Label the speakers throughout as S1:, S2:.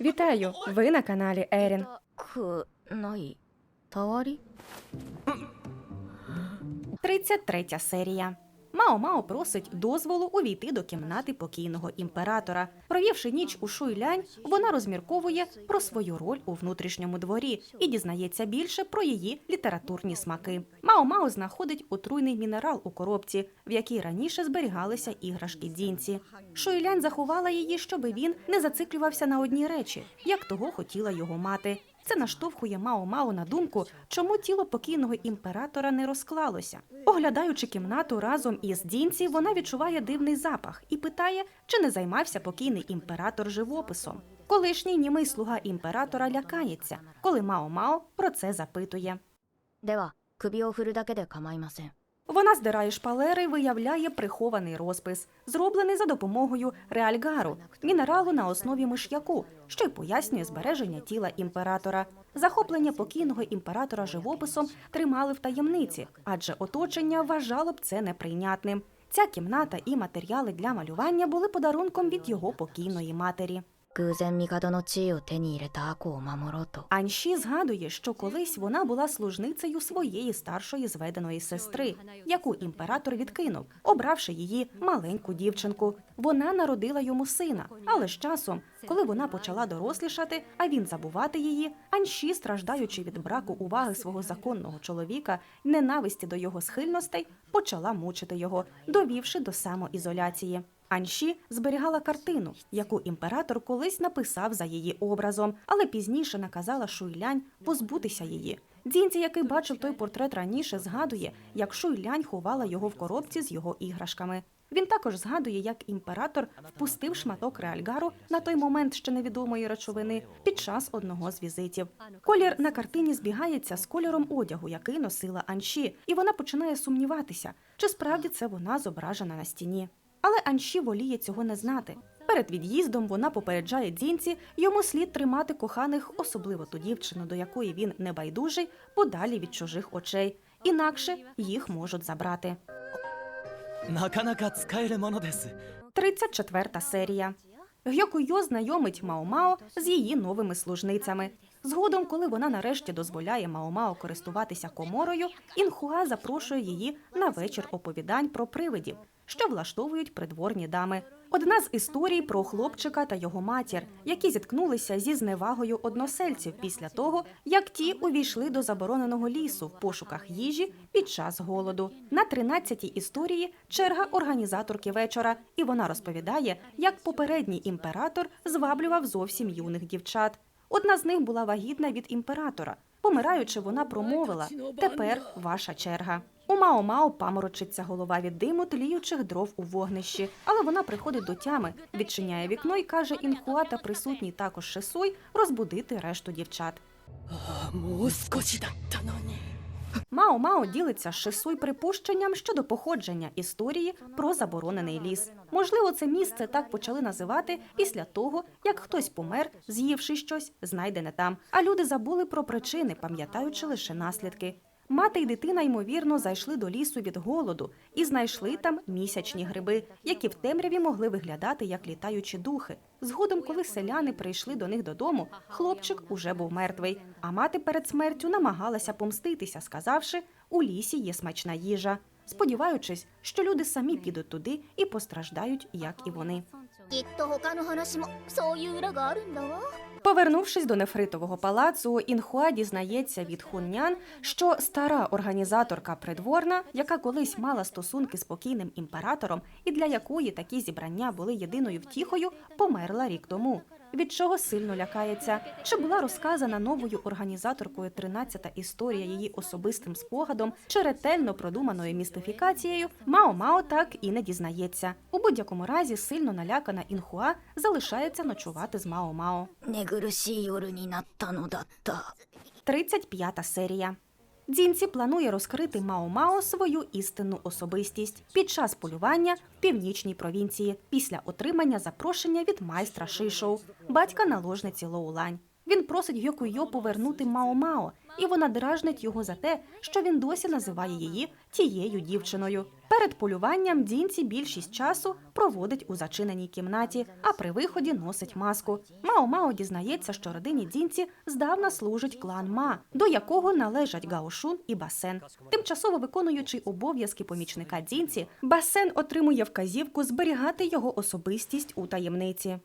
S1: Вітаю! Ви на каналі Ерін.
S2: Тридцять
S1: третя серія. Мао Мао просить дозволу увійти до кімнати покійного імператора. Провівши ніч у Шуйлянь, вона розмірковує про свою роль у внутрішньому дворі і дізнається більше про її літературні смаки. Мао Мао знаходить отруйний мінерал у коробці, в якій раніше зберігалися іграшки Дінці. Шуйлянь заховала її, щоби він не зациклювався на одній речі, як того хотіла його мати. Це наштовхує мао мао на думку, чому тіло покійного імператора не розклалося. Оглядаючи кімнату разом із дінці, вона відчуває дивний запах і питає, чи не займався покійний імператор живописом. Колишній німий слуга імператора лякається, коли мао мао про це запитує.
S2: Дева, кубі офуру.
S1: Вона здирає шпалери і виявляє прихований розпис, зроблений за допомогою реальгару, мінералу на основі миш'яку, що й пояснює збереження тіла імператора. Захоплення покійного імператора живописом тримали в таємниці, адже оточення вважало б це неприйнятним. Ця кімната і матеріали для малювання були подарунком від його покійної матері.
S2: 偶然帝の地位を手に入れた赤を守ろうと
S1: Анші згадує, що колись вона була служницею своєї старшої зведеної сестри, яку імператор відкинув, обравши її маленьку дівчинку. Вона народила йому сина, але з часом, коли вона почала дорослішати, а він забувати її, Анші, страждаючи від браку уваги свого законного чоловіка, ненависті до його схильностей, почала мучити його, довівши до самоізоляції. Анші зберігала картину, яку імператор колись написав за її образом, але пізніше наказала Шуйлянь позбутися її. Дзінці, який бачив той портрет раніше, згадує, як Шуйлянь ховала його в коробці з його іграшками. Він також згадує, як імператор впустив шматок реальгару на той момент ще невідомої речовини під час одного з візитів. Колір на картині збігається з кольором одягу, який носила Анші, і вона починає сумніватися, чи справді це вона зображена на стіні. Але Анші воліє цього не знати. Перед від'їздом вона попереджає Дзінці, йому слід тримати коханих, особливо ту дівчину, до якої він не байдужий, подалі від чужих очей. Інакше їх можуть забрати. 34 серія. Гьокуйо знайомить Мао-Мао з її новими служницями. Згодом, коли вона нарешті дозволяє Мао-Мао користуватися коморою, інхуа запрошує її на вечір оповідань про привидів що влаштовують придворні дами. Одна з історій про хлопчика та його матір, які зіткнулися зі зневагою односельців після того, як ті увійшли до забороненого лісу в пошуках їжі під час голоду. На 13-й історії черга організаторки вечора, і вона розповідає, як попередній імператор зваблював зовсім юних дівчат. Одна з них була вагітна від імператора. Помираючи, вона промовила: тепер ваша черга. Мао Мао паморочиться голова від диму тліючих дров у вогнищі, але вона приходить до тями, відчиняє вікно і каже інхуа та присутній також шесой розбудити решту дівчат. Мао Мао ділиться шесуй припущенням щодо походження історії про заборонений ліс. Можливо, це місце так почали називати після того, як хтось помер, з'ївши щось, знайдене там. А люди забули про причини, пам'ятаючи лише наслідки. Мати й дитина, ймовірно, зайшли до лісу від голоду і знайшли там місячні гриби, які в темряві могли виглядати як літаючі духи. Згодом, коли селяни прийшли до них додому, хлопчик уже був мертвий. А мати перед смертю намагалася помститися, сказавши, у лісі є смачна їжа, сподіваючись, що люди самі підуть туди і постраждають, як і вони. Повернувшись до нефритового палацу, інхуа дізнається від хуннян, що стара організаторка придворна, яка колись мала стосунки з покійним імператором і для якої такі зібрання були єдиною втіхою, померла рік тому від чого сильно лякається, чи була розказана новою організаторкою 13-та історія її особистим спогадом чи ретельно продуманою містифікацією, мао мао так і не дізнається. У будь-якому разі сильно налякана інхуа залишається ночувати з мао мао. 35-та серія. Дзінці планує розкрити Мао-Мао свою істинну особистість під час полювання в північній провінції після отримання запрошення від майстра Шишоу, батька наложниці Лоулань. Він просить Гьокуйо повернути Мао-Мао, і вона дражнить його за те, що він досі називає її тією дівчиною. Перед полюванням Дінці більшість часу проводить у зачиненій кімнаті, а при виході носить маску. Мао-Мао дізнається, що родині Дінці здавна служить клан Ма, до якого належать Гаошун і Басен. Тимчасово виконуючи обов'язки помічника Дінці, Басен отримує вказівку зберігати його особистість у таємниці.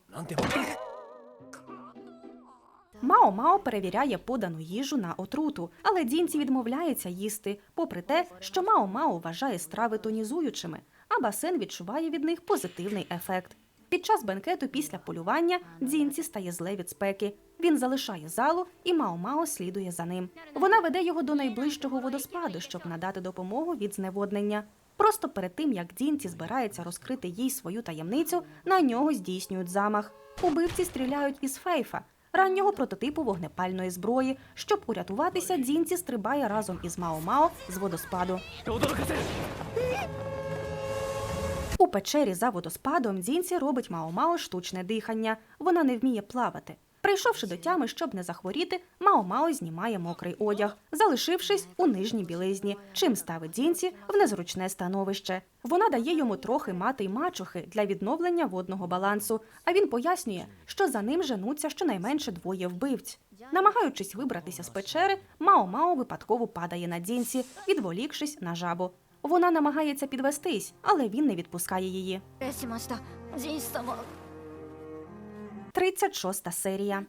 S1: Мао Мао перевіряє подану їжу на отруту, але Дінці відмовляється їсти, попри те, що Мао Мао вважає страви тонізуючими, а басен відчуває від них позитивний ефект. Під час бенкету після полювання Дзінці стає зле від спеки. Він залишає залу, і Мао Мао слідує за ним. Вона веде його до найближчого водоспаду, щоб надати допомогу від зневоднення. Просто перед тим як Дінці збирається розкрити їй свою таємницю, на нього здійснюють замах. Убивці стріляють із фейфа, раннього прототипу вогнепальної зброї. Щоб урятуватися, дзінці стрибає разом із Мао Мао з водоспаду. У печері за водоспадом дзінці робить Мао Мао штучне дихання. Вона не вміє плавати. Прийшовши до тями, щоб не захворіти, Мао Мао знімає мокрий одяг, залишившись у нижній білизні, чим ставить Дзінці в незручне становище. Вона дає йому трохи мати й мачухи для відновлення водного балансу. А він пояснює, що за ним женуться щонайменше двоє вбивць. Намагаючись вибратися з печери, Мао Мао випадково падає на дзінці, відволікшись на жабу. Вона намагається підвестись, але він не відпускає її. 36 серія.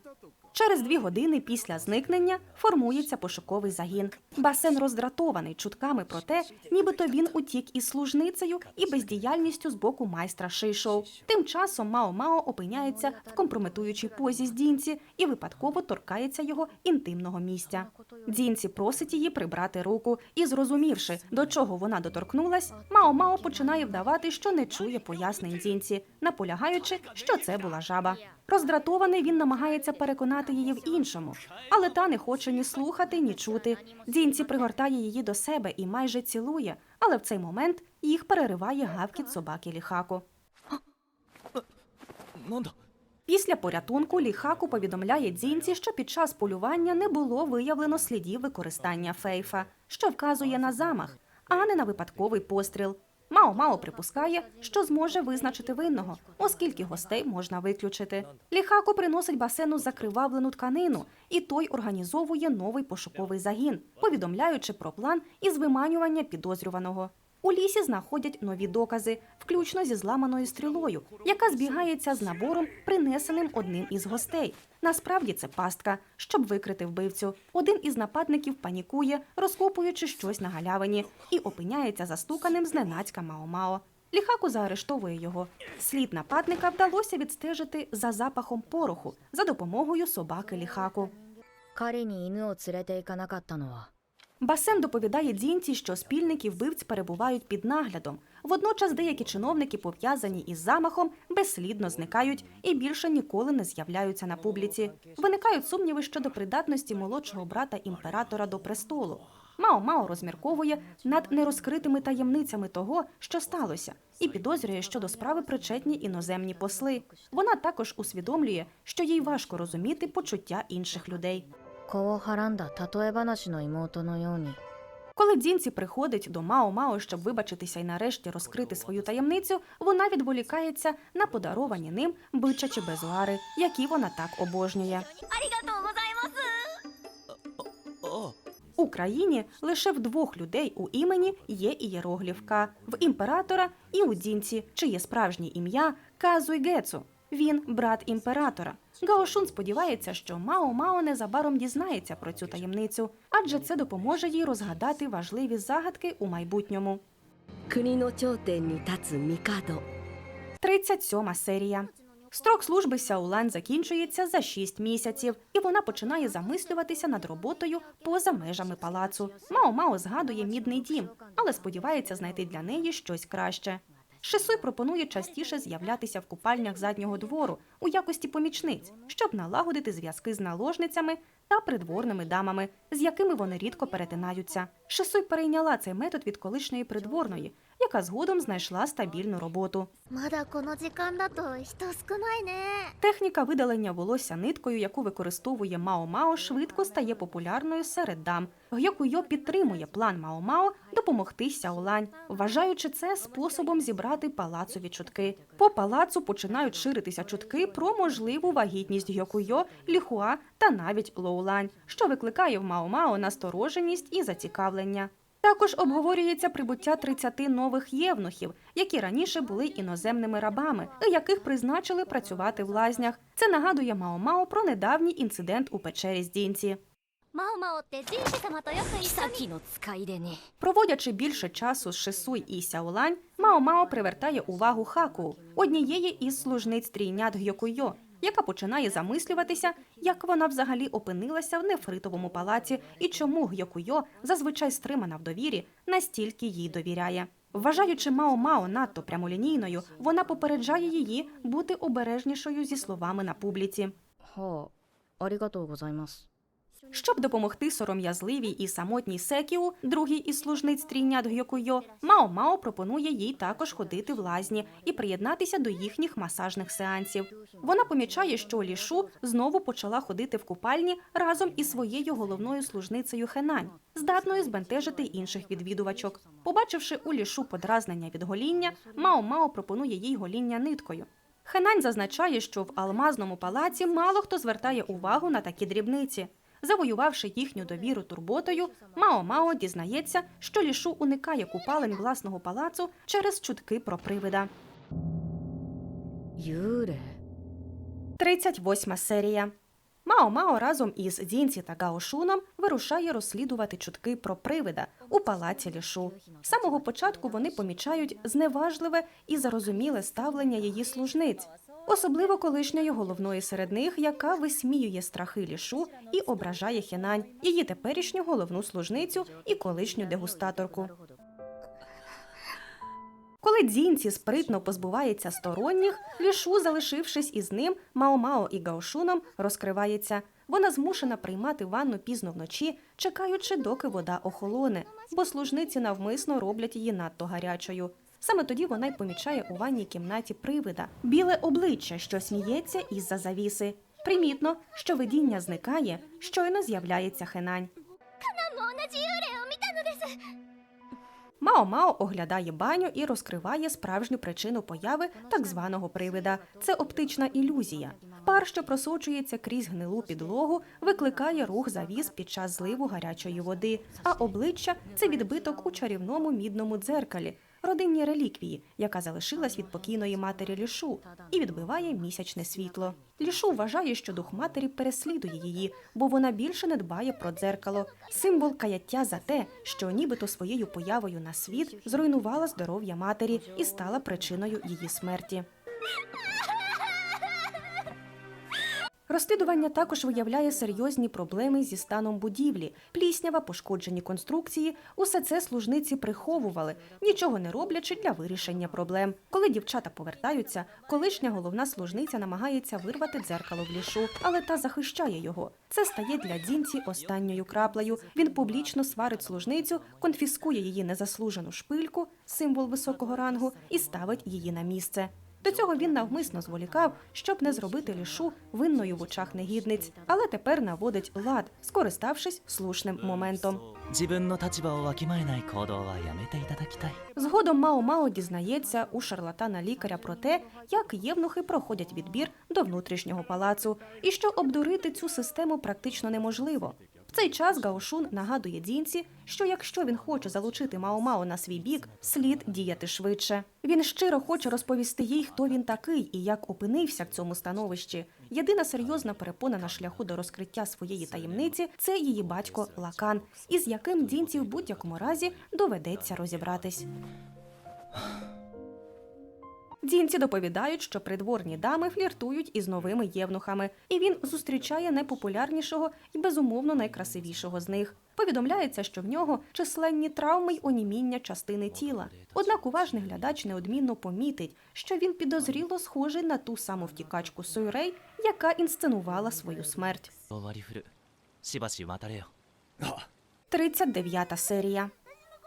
S1: Через дві години після зникнення формується пошуковий загін. Басен роздратований чутками про те, нібито він утік із служницею і бездіяльністю з боку майстра Шишоу. Тим часом Мао Мао опиняється в компрометуючій позі з Дінці і випадково торкається його інтимного місця. Дінці просить її прибрати руку, і, зрозумівши, до чого вона доторкнулась, Мао Мао починає вдавати, що не чує пояснень Дінці, наполягаючи, що це була жаба. Роздратований він намагається переконати шукати її в іншому, але та не хоче ні слухати, ні чути. Дзінці пригортає її до себе і майже цілує, але в цей момент їх перериває гавкіт собаки ліхаку.
S3: Ну
S1: Після порятунку ліхаку повідомляє дзінці, що під час полювання не було виявлено слідів використання фейфа, що вказує на замах, а не на випадковий постріл. Мао Мао припускає, що зможе визначити винного, оскільки гостей можна виключити. Ліхако приносить басену закривавлену тканину, і той організовує новий пошуковий загін, повідомляючи про план із виманювання підозрюваного. У лісі знаходять нові докази, включно зі зламаною стрілою, яка збігається з набором, принесеним одним із гостей. Насправді це пастка, щоб викрити вбивцю. Один із нападників панікує, розкопуючи щось на галявині, і опиняється застуканим зненацька Мао-Мао. Ліхаку заарештовує його. Слід нападника вдалося відстежити за запахом пороху за допомогою собаки Ліхаку. Басен доповідає Дзінці, що спільники вбивць перебувають під наглядом. Водночас деякі чиновники, пов'язані із замахом, безслідно зникають і більше ніколи не з'являються на публіці. Виникають сумніви щодо придатності молодшого брата імператора до престолу. Мао Мао розмірковує над нерозкритими таємницями того, що сталося, і підозрює, що до справи причетні іноземні посли. Вона також усвідомлює, що їй важко розуміти почуття інших людей.
S2: 子をはらんだ例え話の妹のように
S1: Коли Дзінці приходить до Мао Мао, щоб вибачитися і нарешті розкрити свою таємницю, вона відволікається на подаровані ним бичачі безуари, які вона так обожнює.
S4: ありがとうございます
S3: ああ
S1: У країні лише в двох людей у імені є ієроглівка – в імператора і у Дзінці, чиє справжнє ім'я Казуйгецу. Він брат імператора. Гаошун сподівається, що Мао Мао незабаром дізнається про цю таємницю, адже це допоможе їй розгадати важливі загадки у майбутньому. 37 серія. Строк служби Сяулан закінчується за 6 місяців, і вона починає замислюватися над роботою поза межами палацу. Мао Мао згадує мідний дім, але сподівається знайти для неї щось краще. Шисуй пропонує частіше з'являтися в купальнях заднього двору у якості помічниць, щоб налагодити зв'язки з наложницями та придворними дамами, з якими вони рідко перетинаються. Шисуй перейняла цей метод від колишньої придворної, яка згодом знайшла стабільну роботу. Техніка видалення волосся ниткою, яку використовує Мао Мао, швидко стає популярною серед дам. Гьокуйо підтримує план Мао Мао допомогти Сяолань, вважаючи це способом зібрати палацові чутки. По палацу починають ширитися чутки про можливу вагітність Гьокуйо, ліхуа та навіть лоулань, що викликає в Мао Мао настороженість і зацікавлення. Також обговорюється прибуття 30 нових євнухів, які раніше були іноземними рабами, і яких призначили працювати в лазнях. Це нагадує Мао Мао про недавній інцидент у печері з Дінці. Проводячи більше часу з Шисуй і Сяолань, Мао Мао привертає увагу хаку однієї із служниць трійнят Гьокуйо, яка починає замислюватися, як вона взагалі опинилася в нефритовому палаці і чому Гьокуйо, зазвичай стримана в довірі, настільки їй довіряє. Вважаючи Мао-Мао надто прямолінійною, вона попереджає її бути обережнішою зі словами на публіці.
S2: はあ
S1: щоб допомогти сором'язливій і самотній секіу, другій із служниць трійнят Гьокуйо, Мао Мао пропонує їй також ходити в лазні і приєднатися до їхніх масажних сеансів. Вона помічає, що лішу знову почала ходити в купальні разом із своєю головною служницею Хенань, здатною збентежити інших відвідувачок. Побачивши у лішу подразнення від гоління, Мао Мао пропонує їй гоління ниткою. Хенань зазначає, що в алмазному палаці мало хто звертає увагу на такі дрібниці. Завоювавши їхню довіру турботою, Мао Мао дізнається, що лішу уникає купалень власного палацу через чутки про привида.
S2: 幽霊
S1: 38 серія. Мао Мао разом із Дінці та Гаошуном вирушає розслідувати чутки про привида у палаці Лішу. З самого початку вони помічають зневажливе і зарозуміле ставлення її служниць, особливо колишньої головної серед них, яка висміює страхи Лішу і ображає Хінань, її теперішню головну служницю і колишню дегустаторку. Коли Дзінці спритно позбувається сторонніх, Лішу, залишившись із ним, Мао-Мао і Гаошуном, розкривається. Вона змушена приймати ванну пізно вночі, чекаючи, доки вода охолоне, бо служниці навмисно роблять її надто гарячою. Саме тоді вона й помічає у ванній кімнаті привида, біле обличчя, що сміється із-за завіси. Примітно, що видіння зникає, щойно з'являється
S4: хинань. Мао
S1: Мао оглядає баню і розкриває справжню причину появи так званого привида. Це оптична ілюзія. Пар, що просочується крізь гнилу підлогу, викликає рух завіс під час зливу гарячої води. А обличчя це відбиток у чарівному мідному дзеркалі, родинній реліквії, яка залишилась від покійної матері Лішу і відбиває місячне світло. Лішу вважає, що дух матері переслідує її, бо вона більше не дбає про дзеркало. Символ каяття за те, що нібито своєю появою на світ зруйнувала здоров'я матері і стала причиною її смерті. Розслідування також виявляє серйозні проблеми зі станом будівлі, пліснява, пошкоджені конструкції. Усе це служниці приховували, нічого не роблячи для вирішення проблем. Коли дівчата повертаються, колишня головна служниця намагається вирвати дзеркало в лішу, але та захищає його. Це стає для дінці останньою краплею. Він публічно сварить служницю, конфіскує її незаслужену шпильку, символ високого рангу, і ставить її на місце. До цього він навмисно зволікав, щоб не зробити лішу винною в очах негідниць, але тепер наводить лад, скориставшись слушним моментом. Згодом Мао Мао дізнається у шарлатана лікаря про те, як євнухи проходять відбір до внутрішнього палацу, і що обдурити цю систему практично неможливо. Цей час Гаошун нагадує Дінці, що якщо він хоче залучити Мао Мао на свій бік, слід діяти швидше. Він щиро хоче розповісти їй, хто він такий і як опинився в цьому становищі. Єдина серйозна перепона на шляху до розкриття своєї таємниці це її батько Лакан, із яким Дінці в будь-якому разі доведеться розібратись. Дінці доповідають, що придворні дами фліртують із новими євнухами, і він зустрічає найпопулярнішого і безумовно найкрасивішого з них. Повідомляється, що в нього численні травми й оніміння частини тіла. Однак уважний глядач неодмінно помітить, що він підозріло схожий на ту саму втікачку Суйрей, яка інсценувала свою смерть. 39 серія.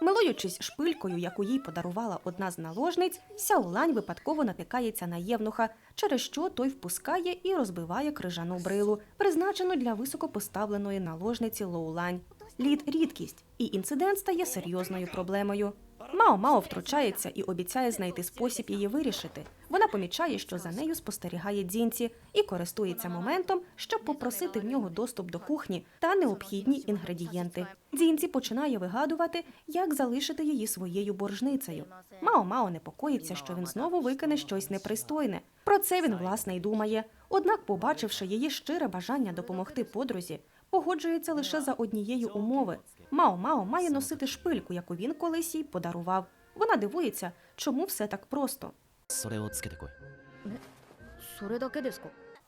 S1: Милуючись шпилькою, яку їй подарувала одна з наложниць, Сяолань випадково натикається на євнуха, через що той впускає і розбиває крижану брилу, призначену для високопоставленої наложниці Лоулань. Лід рідкість, і інцидент стає серйозною проблемою. Мао Мао втручається і обіцяє знайти спосіб її вирішити. Вона помічає, що за нею спостерігає дзінці, і користується моментом, щоб попросити в нього доступ до кухні та необхідні інгредієнти. Дзінці починає вигадувати, як залишити її своєю боржницею. Мао Мао непокоїться, що він знову викине щось непристойне. Про це він власне й думає. Однак, побачивши її щире бажання допомогти подрузі, погоджується лише за однієї умови. Мао Мао має носити шпильку, яку він колись їй подарував. Вона дивується, чому все так просто.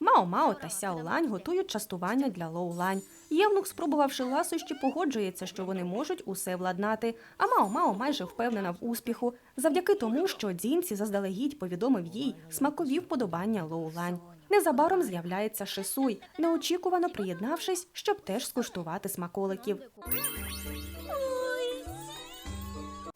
S1: Мао Мао та Сяо Лань готують частування для Лоу Лань. Євнух, спробувавши ласощі, погоджується, що вони можуть усе владнати. А Мао Мао майже впевнена в успіху завдяки тому, що Дзінці заздалегідь повідомив їй смакові вподобання Лоу Лань. Незабаром з'являється Шисуй, неочікувано приєднавшись, щоб теж скуштувати смаколиків.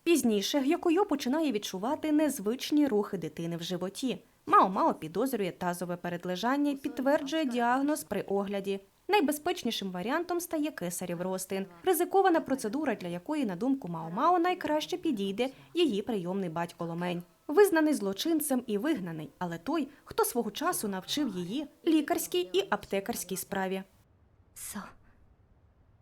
S1: Пізніше Гьокойо починає відчувати незвичні рухи дитини в животі. Мао-Мао підозрює тазове передлежання і підтверджує діагноз при огляді. Найбезпечнішим варіантом стає кесарів розтин, ризикована процедура, для якої, на думку Мао-Мао, найкраще підійде її прийомний батько Ломень. Визнаний злочинцем і вигнаний, але той, хто свого часу навчив її лікарській і аптекарській справі.
S2: そう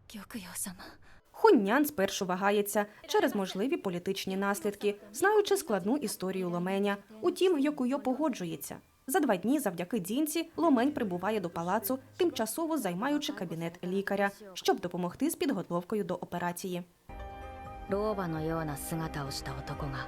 S2: 玉葉様
S1: Хуннян спершу вагається через можливі політичні наслідки, знаючи складну історію Ломеня. Утім, Йокуйо погоджується. За два дні, завдяки дзінці, Ломень прибуває до палацу, тимчасово займаючи кабінет лікаря, щоб допомогти з підготовкою до операції.
S2: 老婆のような姿をした男が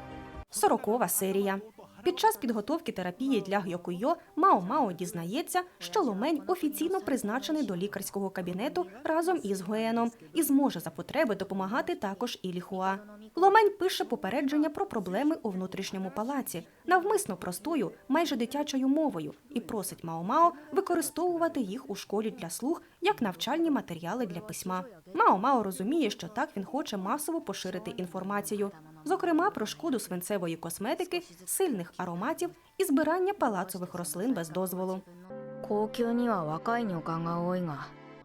S1: Сорокова серія. Під час підготовки терапії для Гьокуйо Мао Мао дізнається, що Ломень офіційно призначений до лікарського кабінету разом із Гуеном і зможе за потреби допомагати також і Ліхуа. Ломень пише попередження про проблеми у внутрішньому палаці, навмисно простою, майже дитячою мовою, і просить Мао Мао використовувати їх у школі для слух як навчальні матеріали для письма. Мао Мао розуміє, що так він хоче масово поширити інформацію, зокрема про шкоду свинцевої косметики, сильних ароматів і збирання палацових рослин без дозволу.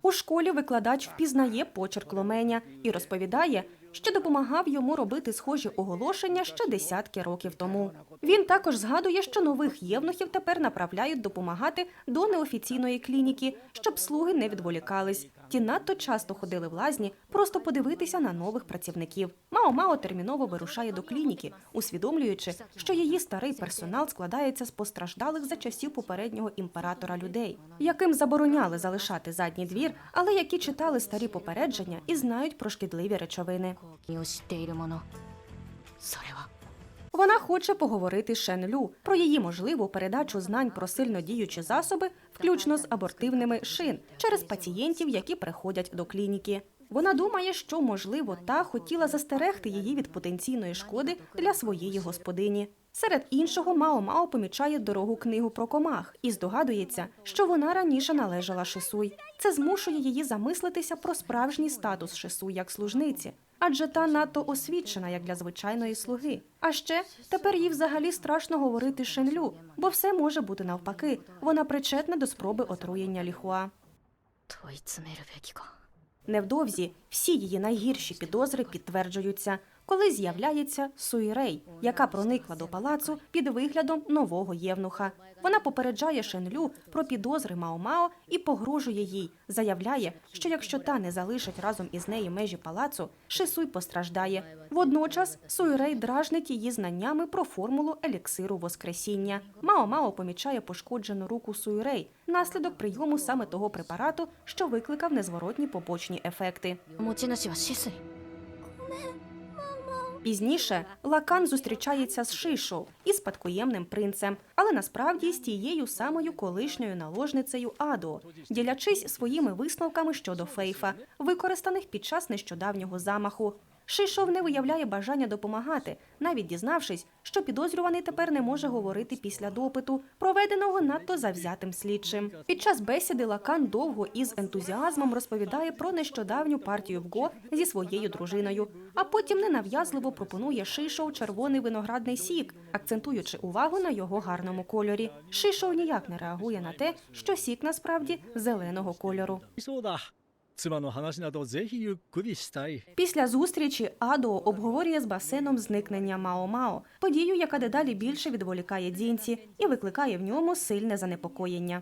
S1: У школі викладач впізнає почерк ломеня і розповідає, що допомагав йому робити схожі оголошення ще десятки років тому. Він також згадує, що нових євнухів тепер направляють допомагати до неофіційної клініки, щоб слуги не відволікались. Ті надто часто ходили в лазні просто подивитися на нових працівників. Мао Мао терміново вирушає до клініки, усвідомлюючи, що її старий персонал складається з постраждалих за часів попереднього імператора людей, яким забороняли залишати задній двір, але які читали старі попередження і знають про шкідливі речовини.
S2: 気を知っている者それは
S1: вона хоче поговорити з Шен Лю про її можливу передачу знань про сильно діючі засоби, включно з абортивними шин, через пацієнтів, які приходять до клініки. Вона думає, що можливо та хотіла застерегти її від потенційної шкоди для своєї господині. Серед іншого, Мао Мао помічає дорогу книгу про комах і здогадується, що вона раніше належала Шисуй. Це змушує її замислитися про справжній статус Шисуй як служниці, адже та надто освічена, як для звичайної слуги. А ще тепер їй взагалі страшно говорити Шенлю, бо все може бути навпаки. Вона причетна до спроби отруєння ліхуа. Невдовзі всі її найгірші підозри підтверджуються коли з'являється Суйрей, яка проникла до палацу під виглядом нового євнуха. Вона попереджає Шенлю про підозри Мао-Мао і погрожує їй. Заявляє, що якщо та не залишить разом із нею межі палацу, Шисуй постраждає. Водночас Суйрей дражнить її знаннями про формулу еліксиру воскресіння. Мао-Мао помічає пошкоджену руку Суйрей, наслідок прийому саме того препарату, що викликав незворотні побочні ефекти. Пізніше Лакан зустрічається з Шишу і спадкоємним принцем, але насправді з тією самою колишньою наложницею Адо, ділячись своїми висновками щодо фейфа, використаних під час нещодавнього замаху. Шишов не виявляє бажання допомагати, навіть дізнавшись, що підозрюваний тепер не може говорити після допиту, проведеного надто завзятим слідчим. Під час бесіди Лакан довго і з ентузіазмом розповідає про нещодавню партію в ГО зі своєю дружиною, а потім ненав'язливо пропонує Шишов червоний виноградний сік, акцентуючи увагу на його гарному кольорі. Шишов ніяк не реагує на те, що сік насправді зеленого кольору. Після зустрічі Адо обговорює з басеном зникнення Мао Мао, подію, яка дедалі більше відволікає Дінці і викликає в ньому сильне занепокоєння.